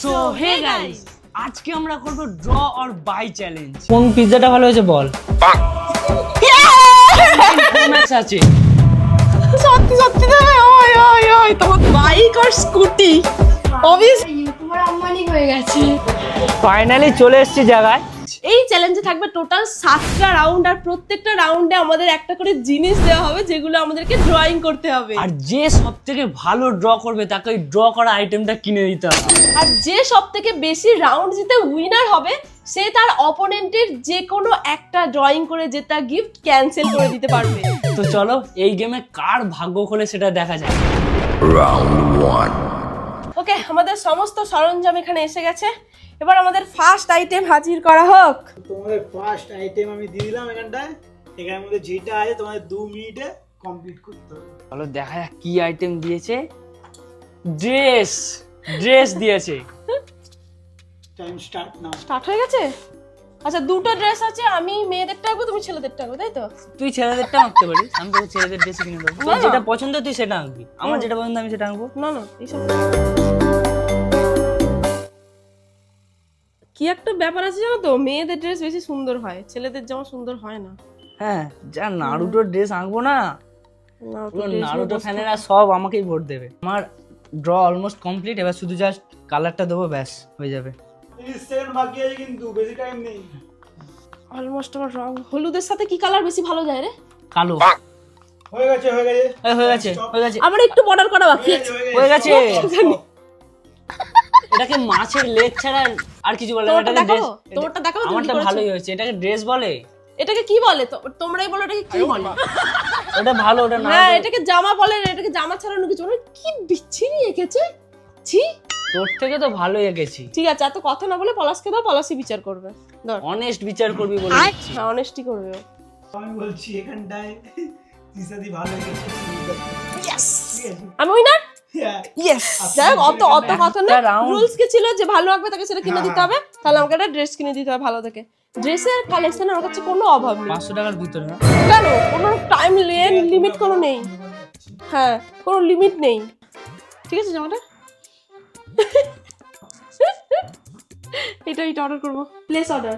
So hey guys আজকে আমরা করব ড্র অর বাই চ্যালেঞ্জ কোন পিৎজাটা ভালো হয়েছে বল। ম্যাচ আছে। সত্যি সত্যি তো ওই ওই ওই তোমার বাইক আর স্কুটি অবভিয়াস তোমার আম্মানি হয়ে গেছে। ফাইনালি চলে এসেছি জায়গায়। এই চ্যালেঞ্জে থাকবে টোটাল সাতটা রাউন্ড আর প্রত্যেকটা রাউন্ডে আমাদের একটা করে জিনিস দেওয়া হবে যেগুলো আমাদেরকে ড্রয়িং করতে হবে। আর যে সব থেকে ভালো ড্র করবে তাকে ওই ড্র করা আইটেমটা কিনে দিতে হবে। আর যে সব থেকে বেশি রাউন্ড জিতে উইনার হবে সে তার অপোনেন্টের যে কোনো একটা ড্রয়িং করে জেতা গিফট ক্যান্সেল করে দিতে পারবে। তো চলো এই গেমে কার ভাগ্য খোলে সেটা দেখা যায় Round one. ওকে আমাদের সমস্ত সরঞ্জাম এখানে এসে গেছে। এবার আমাদের ফার্স্ট আইটেম হাজির করা হোক। তোমাদের ফার্স্ট আইটেম আমি দিয়ে দিলাম এখানটায়। এখানের মধ্যে যেটা আছে তোমাদের দু মিনিটে কমপ্লিট করতে হবে। চলো দেখা যাক কি আইটেম দিয়েছে। ড্রেস ড্রেস দিয়েছে। টাইম স্টার্ট নাও স্টার্ট হয়ে গেছে? আচ্ছা দুটো ড্রেস আছে আমি মেয়েদেরটা আঁকবো তুমি ছেলেদেরটা আঁকবো তাই তো? তুই ছেলেদেরটা আঁকতে পারিস আমি তোকে ছেলেদের ড্রেস কিনে দেবো। তোর যেটা পছন্দ তুই সেটা আঁকবি। আমার যেটা পছন্দ আমি সেটা আঁকবো। না না এইসব কি একটা ব্যাপার আছে জানো তো? মেয়েদের ড্রেস বেশি সুন্দর হয় ছেলেদের জামা সুন্দর হয় না। হ্যাঁ যা নারুটোর ড্রেস আঁকবো না নারুটো ফ্যানেরা সব আমাকেই ভোট দেবে। আমার ড্র অলমোস্ট কমপ্লিট এবার শুধু জাস্ট কালারটা দেবো ব্যাস হয়ে যাবে। বাকি আছে কিন্তু বেশি টাইম নেই। অলমোস্ট আমার রং হলুদের সাথে কি কালার বেশি ভালো যায় রে? কালো। হয়ে গেছে হয়ে গেছে। হয়ে গেছে হয়ে গেছে। আমার একটু বর্ডার করা বাকি আছে। হয়ে গেছে এটাকে মাছের লেজ ছাড়া আর কিছু বলে না দেখাবো? dress- তোমারটা দেখাবো আমারটা ভালোই হয়েছে এটাকে ড্রেস বলে? এটাকে কি বলে? তো তোমরাই বলো এটাকে কি বলে? ওটা ভালো ওটা না হ্যাঁ এটাকে জামা বলে না এটাকে জামা ছাড়ানো কিছু বলে। কি বিচ্ছিরি এঁকেছে? ছি। তোর থেকে তো ভালোই এঁকেছি। ঠিক আছে এত কথা না বলে পলাশকে দাও পলাশই বিচার করবে। ধর। অনেস্ট বিচার করবি বলে। হ্যাঁ অনেস্টি করবে আমি বলছি এখানটায় তিসাদি ভালো আছে আমি উইনার ইয়েস যাই অত অত কথা না রুলস কি ছিল যে ভালো আঁকবে তাকে সেটা কিনে দিতে হবে? তাহলে আমাকে একটা ড্রেস কিনে দিতে হবে ভালো থেকে। ড্রেসের কালেকশনের আমার কাছে কোনো অভাব নেই। পাঁচশো টাকার ভিতরে না কেন? কোনো টাইম লিমিট কোনো নেই। হ্যাঁ কোনো লিমিট নেই। ঠিক আছে জামাটা? এটা এটা অর্ডার করব। প্লেস অর্ডার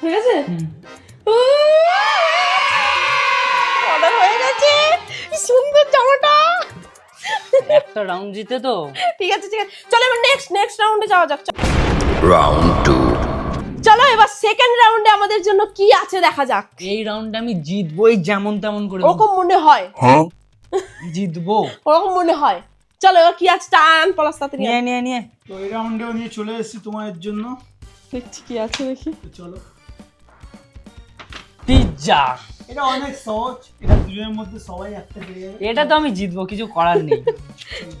হয়ে গেছে অর্ডার হয়ে গেছে। কি সুন্দর জামাটা। একটা রাউন্ড জিতে তো। ঠিক আছে ঠিক আছে। চলো এবার নেক্সট নেক্সট রাউন্ডে যাওয়া যাক। চলো। Round two. চলো এবার সেকেন্ড রাউন্ডে আমাদের জন্য কি আছে দেখা যাক। এই রাউন্ডে আমি জিতবই যেমন তেমন করে ওরকম মনে হয়। জিতবো। ওরকম মনে হয়। চলো এবার কি আছে? টান পলাশ তাড়াতাড়ি নিয়ে। নিয়ে নিয়ে তো এই রাউন্ডেও নিয়ে চলে এসেছি তোমাদের জন্য। দেখছি কি আছে দেখি। চলো। পিৎজা এটা অনেক সহজ এটা দুজনের মধ্যে সবাই একটা পেরে যাবে। এটা তো আমি জিতবো কিছু করার নেই।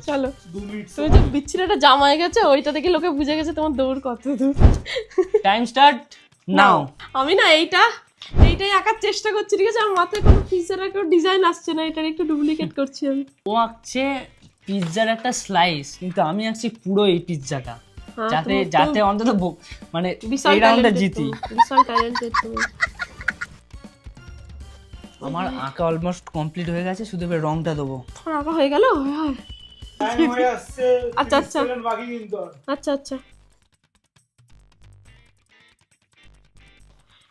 চলো। দু মিনিট তুমি যে বিচ্ছিরি একটা জামা হয়ে গেছে ওইটা দেখে লোকে বুঝে গেছে তোমার দৌড় কত দূর। টাইম স্টার্ট নাও আমি না এইটা এইটাই আঁকার চেষ্টা করছি ঠিক আছে? আমার মাথায় কোনো পিজার কোনো ডিজাইন আসছে না এটার একটু ডুপ্লিকেট করছি আমি। ও আঁকছে পিৎজার একটা স্লাইস কিন্তু আমি আঁকছি পুরো এই পিৎজাটা হ্যাঁ, যাতে যাতে অন্তত মানে এই talented জিতি। তুমি, বিশাল ট্যালেন্টেড তুমি। আমার আঁকা অলমোস্ট কমপ্লিট হয়ে গেছে শুধু এবার রংটা দেবো। তোমার আঁকা হয়ে গেল? আচ্ছা, আচ্ছা। আচ্ছা আচ্ছা।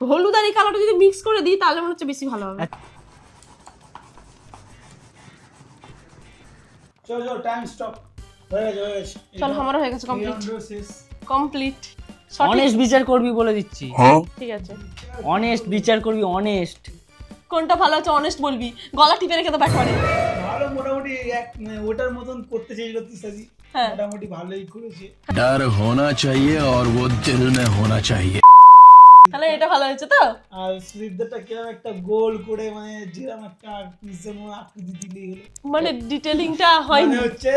হলুদ আর এই কালারটা যদি মিক্স করে দিই তাহলে মনে হচ্ছে বেশি ভালো হবে। টাইম স্টপ চলো আমারও হয়ে গেছে কমপ্লিট কমপ্লিট অনেস্ট বিচার করবি বলে দিচ্ছি। ঠিক আছে। অনেস্ট বিচার করবি অনেস্ট কোনটা ভালো আছে অনেস্ট বলবি গলা টিপে রেখে তো ব্যাক করে ভালো মোটামুটি এক মানে ওটার মতন করতে চেয়েছিল তিসাদি হ্যাঁ। মোটামুটি ভালোই করেছে डर होना चाहिए और वो दिल में होना चाहिए তাহলে এটা ভালো হয়েছে তো আর স্লিপটা কিরকম একটা গোল করে মানে যেরকম একটা পিসের মতো আকৃতি দিলেই হলো মানে ডিটেলিংটা হয়নি মানে হচ্ছে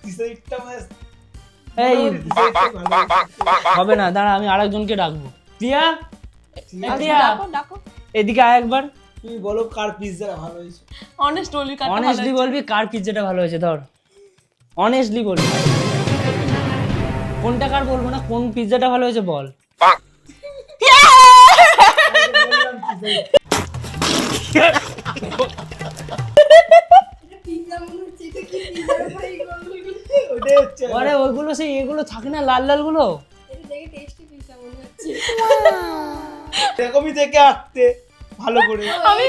তিসাদিটা মানে এই তিসাদিটা ভালো হবে না দাঁড়া আমি আরেকজনকে ডাকবো প্রিয়া আচ্ছা, প্রিয়া ডাকো ডাকো এদিকে আয় একবার তুমি বলো কার পিৎজাটা ভালো হয়েছে? অনেস্ট বলবি কারটা অনেস্টলি বলবি কার পিৎজাটা ভালো হয়েছে ধর। অনেস্টলি বলবি। কোনটা কার বলব না কোন পিৎজাটা ভালো হয়েছে বল। পিৎজা মনে পিৎজা আরে ওইগুলো সেই এগুলো থাকে না লাল লালগুলো দেখে টেস্টি পিসা মনে হচ্ছে। এরকমই থেকে আঁকতে ভালো করে। আমি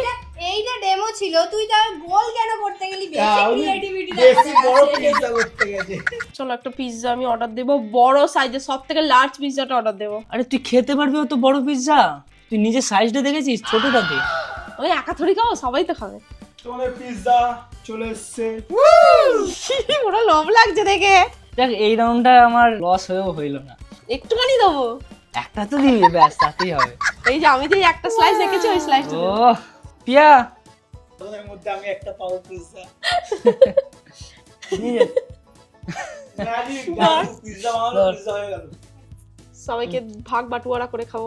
এইটা ডেমো ছিল। তুই তার গোল কেন করতে গেলি? বেশি ক্রিয়েটিভিটি বেশি বড় পিজ্জা করতে গেছে। চলো একটা পিৎজা আমি অর্ডার দেবো। বড় সাইজের সব থেকে লার্জ পিৎজাটা অর্ডার দেবো। আরে তুই খেতে পারবি অত বড় পিৎজা তুই নিজের সাইজটা দেখেছিস? ছোটটাতে ওই একা থরি খাও সবাই তো খাবে। তোমাদের পিজ্জা চলে এসছে। ওরা লোভ লাগছে দেখে। দেখ এই রাউন্ডটা আমার লস হয়েও হইল না। একটুখানি দেবো। একটা তো দিবি ব্যাস তাতেই হবে। এই যে আমি যে একটা স্লাইস রেখেছি ওই স্লাইসটা ও পিয়া। তোমাদের মধ্যে আমি একটা পাবো নিয়ে পিজ্জা বানালো পিজ্জা হয়ে গেল। সবাইকে ভাগ বাটুয়ারা করে খাব।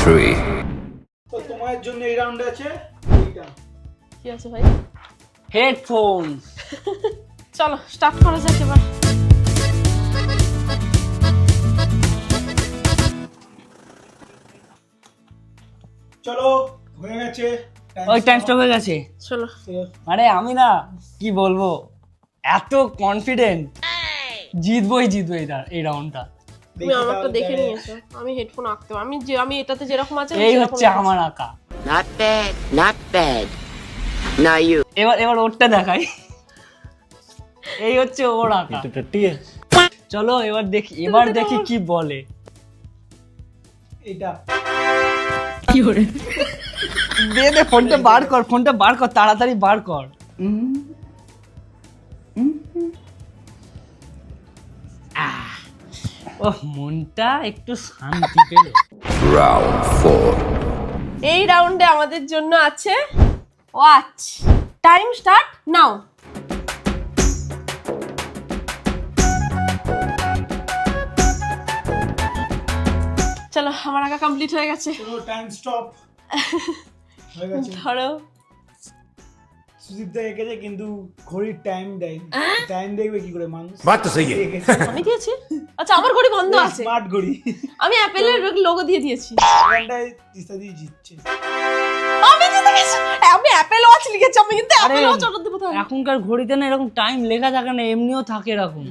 three. তো তোমার জন্য এই রাউন্ডে আছে? কি আছে ভাই? হেডফোন চলো স্টার্ট করা যাক এবার। গেছে? ওই টাইম স্টপ হয়ে গেছে। চলো। মানে আমি না কি বলব এত কনফিডেন্ট জিতবই জিতবো এটা এই রাউন্ডটা তুমি আমারটা দেখে নিয়েছো আমি হেডফোন আঁকতে আমি যে আমি এটাতে যেরকম আছে এই হচ্ছে আমার আঁকা। Not bad, not bad. Now you. এবার এবার ওরটা দেখাই। এই হচ্ছে ওর আঁকা। চলো এবার দেখি এবার দেখি কি বলে। এটা দে দে ফোনটা বার কর ফোনটা বার কর তাড়াতাড়ি বার কর। ও মনটা একটু শান্তি পেল। Round four. এই রাউন্ডে আমাদের জন্য আছে ওয়াচ টাইম স্টার্ট নাও চলো আমার আঁকা কমপ্লিট হয়ে গেছে। চলো টাইম স্টপ হয়ে গেছে ধরো। সুদীপদা এঁকেছে কিন্তু ঘড়ির টাইম দেয়। টাইম দেখবে কি করে মানুষ? বাত তো সেই আমি দিয়েছি? আচ্ছা আমার ঘড়ি বন্ধ আছে। স্মার্ট ঘড়ি। আমি অ্যাপেলের লোগো দিয়ে দিয়েছি। ঘন্টায় তিস্তা দিয়ে জিতছে। আমি জিতে গেছি। আমি অ্যাপেল ওয়াচ লিখেছি আমি কিন্তু অ্যাপেল ওয়াচ অর্ডার দেবো তাহলে। এখনকার ঘড়িতে না এরকম টাইম লেখা থাকে না এমনিও থাকে এরকম।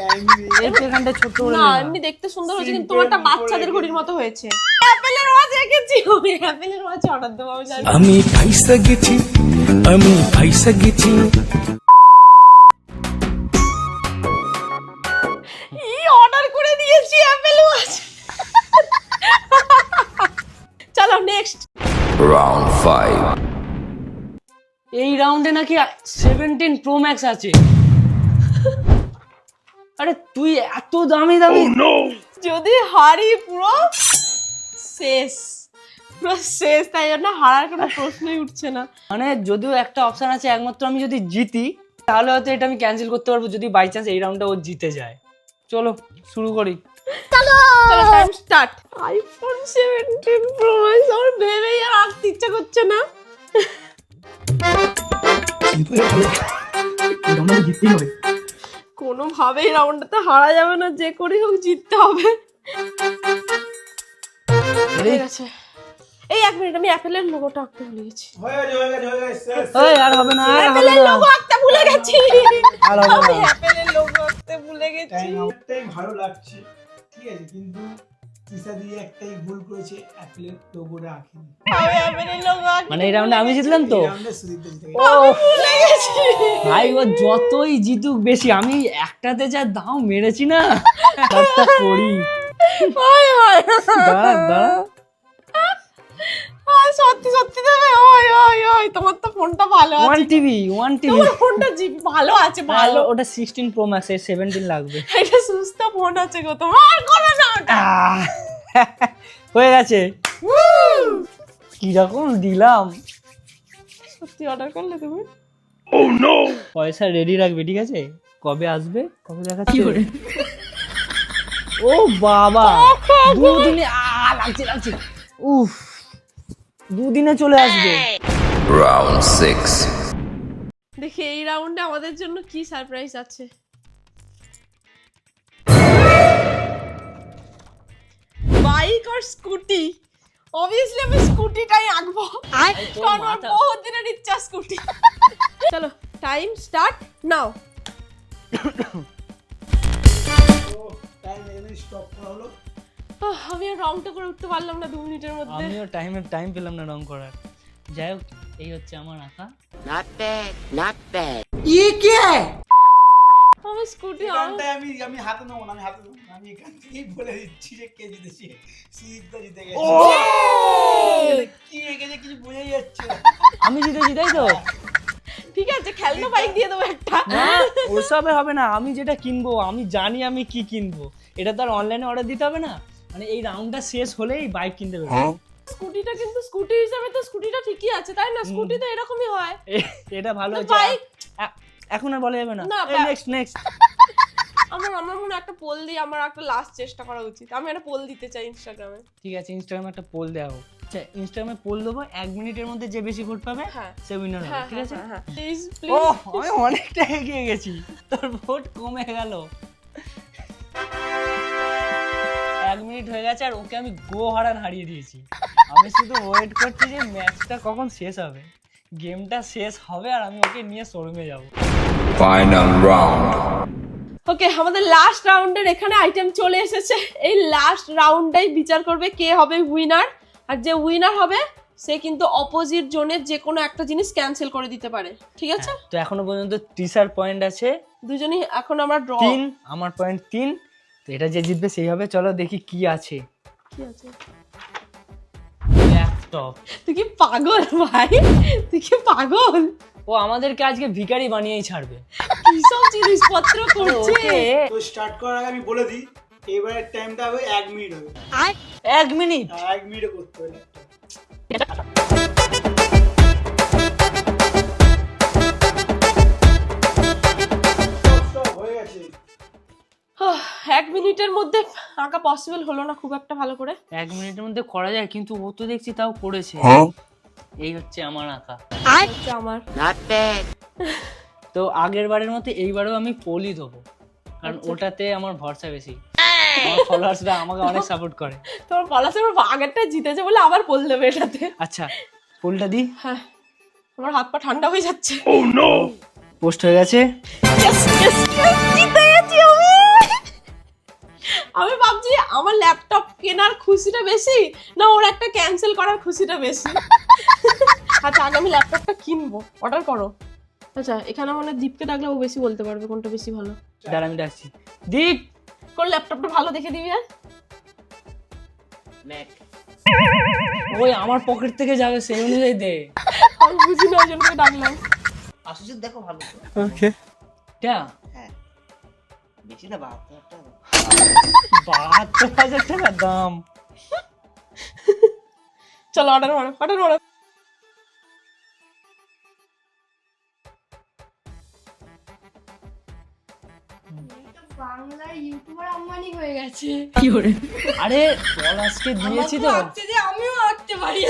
টাইম এর তো ছোট করে না এমনি দেখতে সুন্দর হয়েছে কিন্তু তোমারটা বাচ্চাদের ঘড়ির মতো হয়েছে। অ্যাপেলের ওয়াচ রেখেছি আমি অ্যাপেলের ওয়াচ অর্ডার দেবো আমি জানি। আমি ফাইসা গেছি আমি ফাইসা গেছি ই অর্ডার করে দিয়েছি অ্যাপেল ওয়াচ চলো নেক্সট Round five. এই রাউন্ডে নাকি সেভেন্টিন প্রো ম্যাক্স আছে। আরে তুই এত দামি দামি যদি হারি পুরো শেষ। পুরো শেষ তাই জন্য হারার কোনো প্রশ্নই উঠছে না। মানে যদিও একটা অপশন আছে একমাত্র আমি যদি জিতি তাহলে হয়তো এটা আমি ক্যান্সেল করতে পারব যদি বাই চান্স এই রাউন্ডটা ও জিতে যায়। চলো শুরু করি। চলো! Time start iPhone seventeen pro max আমার ভেবেই আর আঁকতে ইচ্ছা করছে না। কোনোভাবেই রাউন্ডটাতে হারা যাবে না যে করে হোক জিততে হবে। এই। এক মিনিট আমি অ্যাপেলের লোগোটা আঁকতে ভুলে গেছি। হয়ে হয়ে হয়ে। এই আর হবে না আর হবে না। লোগো আঁকতে ভুলে গেছি। আর হবে না। অ্যাপেলের লোগো আঁকতে ভুলে গেছি। ভালো লাগছে। ঠিক আছে কিন্তু দিয়ে একটাই ভুল করেছে অ্যাপেলের লোগো মানে এই রাউন্ডে আমি জিতলাম তো। ও ভুলে ভাই ও যতই জিতুক বেশি আমি একটাতে যা দাও মেরেছি না একটা করি। দাঁড়া দাঁড়া। সত্যি সত্যি দেবে ওই ওই ওই তোমার তো ফোনটা ভালো ওয়ান টিভি ওয়ান টিভি তোমার ফোনটা জি- ভালো আছে ভালো। ওটা সিক্সটিন প্রো ম্যাক্স এর সেভেন্টিন লাগবে। এটা সুস্থ ফোন আছে গো তোমার। করো না ওটা। হয়ে গেছে। কীরকম দিলাম। সত্যি অর্ডার করলে তুমি? পয়সা রেডি রাখবে ঠিক আছে? কবে আসবে? কবে দেখাচ্ছে? ও বাবা! দুদিনে আ লাগছে লাগছে। উফ। দুদিনে চলে আসবে। Round six. দেখি এই রাউন্ডে আমাদের জন্য কি সারপ্রাইজ আছে। বাইক আর স্কুটি অবভিয়াসলি আমি স্কুটিটাই আঁকবো। কারণ আমার বহুত দিনের ইচ্ছা স্কুটি চলো টাইম স্টার্ট নাও টাইম এখানে স্টপ করা হলো। আমি আর রংটা করে উঠতে পারলাম না দু মিনিটের মধ্যে। আমিও টাইমের টাইম পেলাম না রং করার। যাই হোক এই হচ্ছে আমার আঁকা। Not bad. Not bad. আমি স্কুটি আমি আমি হাতে নেব না আমি হাতে নেব। আমি এখান থেকেই বলে দিচ্ছি যে কে জিতেছে। জিতে গেছে। কি কিছু বোঝাই যাচ্ছে আমি জিতেছি তাই তো? ঠিক আছে খেলনা বাইক দিয়ে দেবো একটা। না ওসবে হবে না আমি যেটা কিনবো আমি জানি আমি কি কিনবো। এটা তো আর অনলাইনে অর্ডার দিতে হবে না। মানে এই রাউন্ডটা শেষ হলেই বাইক কিনতে হবে স্কুটিটা কিন্তু স্কুটি হিসাবে তো স্কুটিটা ঠিকই আছে তাই না? স্কুটি তো এরকমই হয়। এটা ভালো না, হচ্ছে এখন আর বলা যাবে না। নেক্সট নেক্সট আমার আমার মনে একটা পোল দিয়ে আমার একটা লাস্ট চেষ্টা করা উচিত। আমি একটা পোল দিতে চাই ইনস্টাগ্রামে ঠিক আছে ইনস্টাগ্রামে একটা পোল দেওয়া হোক। আচ্ছা ইনস্টাগ্রামে পোল দেবো এক মিনিটের মধ্যে যে বেশি ভোট পাবে হ্যাঁ। সে উইনার হবে হ্যাঁ ঠিক আছে? হ্যাঁ হ্যাঁ। প্লিজ ও আমি অনেকটা এগিয়ে গেছি। তোর ভোট কমে গেল। মিনিট হয়ে গেছে আর ওকে আমি গো হারান হারিয়ে দিয়েছি। আমি শুধু ওয়েট করছি যে ম্যাচটা কখন শেষ হবে। গেমটা শেষ হবে আর আমি ওকে নিয়ে শোরুমে যাব। Final round. ওকে আমাদের লাস্ট রাউন্ডের এখানে আইটেম চলে এসেছে। এই লাস্ট রাউন্ডটাই বিচার করবে কে হবে উইনার আর যে উইনার হবে সে কিন্তু অপোজিট জোনের যে কোনো একটা জিনিস ক্যান্সেল করে দিতে পারে। ঠিক আছে? তো এখনও পর্যন্ত টিসার পয়েন্ট আছে। দুজনই এখন আমরা ড্র তিন আমার পয়েন্ট তিন। এটা যে জিতবে সেই হবে চলো দেখি কি আছে। কি আছে? ল্যাপটপ তুই কি পাগল ভাই? তুই কি পাগল? ও আমাদেরকে আজকে ভিখারি বানিয়েই ছাড়বে। কি সব জিনিসপত্র করছে তো স্টার্ট করার আগে আমি বলে দিই এবারের টাইমটা হবে এক মিনিট হবে। এক মিনিট এক মিনিটে করতে হবে এক মিনিটের মধ্যে আঁকা পসিবল হলো না খুব একটা ভালো করে। এক মিনিটের মধ্যে করা যায় কিন্তু ও তো দেখছি তাও করেছে। এই হচ্ছে আমার আঁকা। আমার। তো আগের বারের মতো এইবারেও আমি পোলই দেবো কারণ ওটাতে আমার ভরসা বেশি। আমার ফলোয়ার্সরা আমাকে অনেক সাপোর্ট করে। তোমার পলাশে আমার আগেরটা জিতেছে বলে আবার পোল দেবে এটাতে। আচ্ছা পোলটা দি। হ্যাঁ। আমার হাত পা ঠান্ডা হয়ে যাচ্ছে। পোস্ট হয়ে গেছে। আমি ভাবছি আমার ল্যাপটপ কেনার খুশিটা বেশি না ওর একটা ক্যান্সেল করার খুশিটা বেশি? আচ্ছা আগে আমি ল্যাপটপটা কিনবো। অর্ডার করো। আচ্ছা এখানে মানে দীপকে ডাকলে ও বেশি বলতে পারবে কোনটা বেশি ভালো। দাঁড়া আমি ডাকছি। দীপ! কোন ল্যাপটপটা ভালো দেখে দিবি আর Mac. ওই আমার পকেট থেকে যাবে সেই অনুযায়ী দে। আমি বুঝি না ওই জন্য ডাকলাম। আসুস দেখো ভালো ওকে টা বেশি না বাহাত্তর টাকা। বাহাত্তর হাজার টাকা দাম। চলো অর্ডার মারো অর্ডার মারো বাংলার ইউটিউবার আম্বানি হয়ে গেছে। আরে পলাশকে দিয়েছি তো। ভাবছে যে আমিও আঁকতে পারি।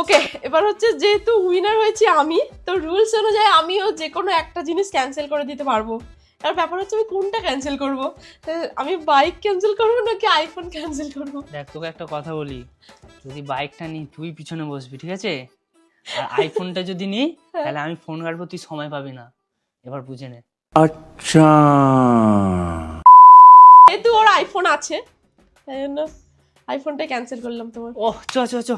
ওকে এবার হচ্ছে যেহেতু উইনার হয়েছি আমি তো রুলস অনুযায়ী আমিও যে কোনো একটা জিনিস ক্যান্সেল করে দিতে পারব। আর ব্যাপার হচ্ছে আমি কোনটা ক্যান্সেল করব? আমি বাইক ক্যান্সেল করব নাকি আইফোন ক্যান্সেল করব? দেখ তোকে একটা কথা বলি। যদি বাইকটা নিই তুই পিছনে বসবি ঠিক আছে? আর আইফোনটা যদি নিই তাহলে আমি ফোন কাটবো তুই সময় পাবি না। এবার বুঝে নে। আচ্ছা। যেহেতু ওর আইফোন আছে তাই জন্য আইফোনটাই ক্যান্সেল করলাম তোমার। ও চ চ চ।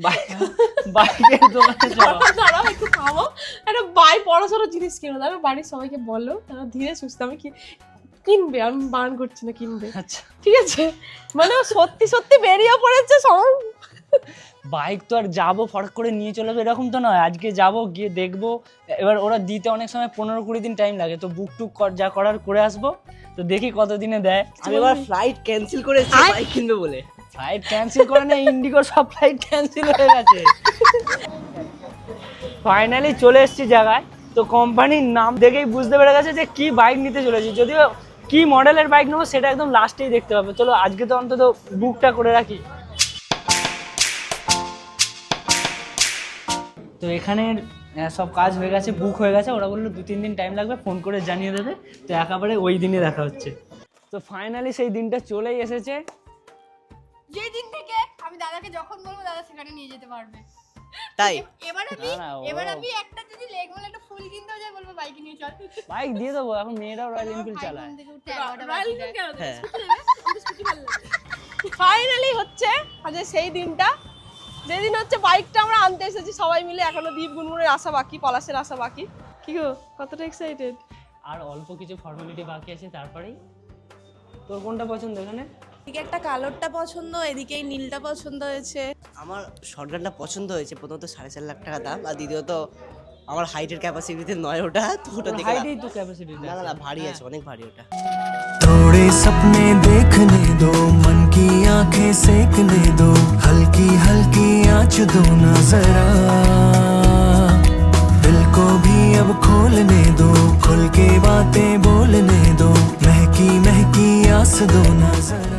বাইকের দোকানে চ দাঁড়াও, দাঁড়াও একটু থামো একটা বাই বড়সড় জিনিস কিনো দাঁড়াও বাড়ির সবাইকে বলো তারা ধীরে সুস্থ আমি কি কিনবে? আমি বারণ করছি না কিনবে। আচ্ছা। ঠিক আছে? মানে সত্যি সত্যি বেরিয়ে পড়েছে সব। বাইক তো আর যাব ফট করে নিয়ে চলে যাব এরকম তো নয়। আজকে যাব গিয়ে দেখব। এবার ওরা দিতে অনেক সময় পনেরো কুড়ি দিন টাইম লাগে। তো বুক টুক কর- যা করার করে আসব। তো দেখি কতদিনে দেয়। আমি এবার ফ্লাইট ক্যান্সেল করেছি বাইক কিনবে বলে। ফ্লাইট ক্যান্সেল করে না ইন্ডিগোর সব ফ্লাইট ক্যান্সেল হয়ে গেছে। ফাইনালি চলে এসেছি জায়গায়। তো কোম্পানির নাম দেখেই বুঝতে পেরে গেছে যে কি বাইক নিতে চলেছি। যদিও কি মডেলের বাইক নেব সেটা একদম লাস্টেই দেখতে পাবে চলো, আজকে তো অন্তত বুকটা করে রাখি। তো এখানের সব কাজ হয়ে গেছে বুক হয়ে গেছে। ওরা বলল দু, তিন দিন টাইম লাগবে ফোন করে জানিয়ে দেবে। তো একেবারে ওই দিনই দেখা হচ্ছে। তো ফাইনালি সেই দিনটা চলেই এসেছে। যেদিন থেকে আমি দাদাকে যখন বলব দাদা সেখানে নিয়ে যেতে পারবে। তাই? এবার আমি এবার আমি একটা যদি লেগ বলে একটা ফুল কিনতেও যাই বলব বাইকে নিয়ে চল। বাইক দিয়ে দেবো এখন মেয়েরাও রয়্যাল এনফিল্ড চালায়। রয়্যাল এনফিল্ড কেন? দেবে? হ্যাঁ। ফাইনালি হচ্ছে আজ সেই দিনটা। যেদিন হচ্ছে বাইকটা আমরা আনতে এসেছি সবাই মিলে এখনও দীপ গুনগুনের আশা বাকি পলাশের আশা বাকি। কি গো কতটা এক্সাইটেড আর অল্প কিছু ফর্মালিটি বাকি আছে তারপরেই? তোর কোনটা পছন্দ এখানে? এদিকে একটা কালোরটা পছন্দ এদিকে এই নীলটা পছন্দ হয়েছে আমার শর্টগানটা পছন্দ হয়েছে প্রথমত সাড়ে চার লাখ টাকা দাম আর দ্বিতীয়ত আমার হাইটের ক্যাপাসিটিতে নয় ওটা তো ওটা দেখে লাভ- হাইটেই তো ক্যাপাসিটি না না না ভারী আছে অনেক ভারী ওটা थोड़े सपने देखने दो मन की आंखें सेकने दो हल्की हल्की आँच दो ना जरा दिल को भी अब खोलने दो खुल के बातें बोलने दो महकी महकी आस दो ना जरा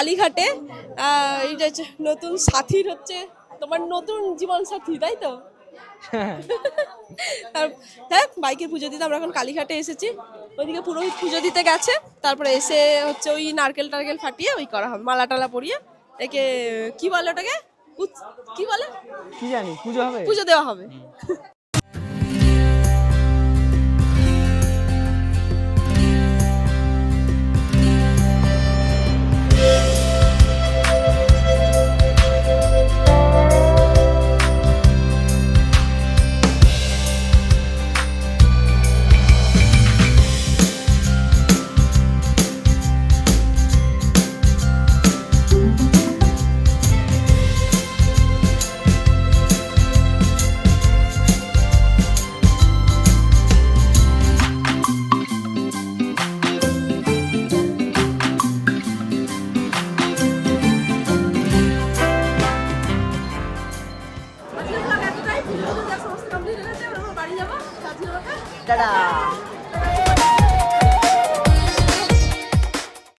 কালীঘাটে নতুন সাথীর হচ্ছে তোমার নতুন জীবন সাথী তাই তো? হ্যাঁ বাইকের পুজো দিতে আমরা এখন কালীঘাটে এসেছি। ওইদিকে পুরোহিত পুজো দিতে গেছে তারপরে এসে হচ্ছে ওই নারকেল টারকেল ফাটিয়ে ওই করা হবে মালা টালা পরিয়ে একে কি বলে ওটাকে? কি বলে? কি জানি পুজো হবে? পুজো দেওয়া হবে।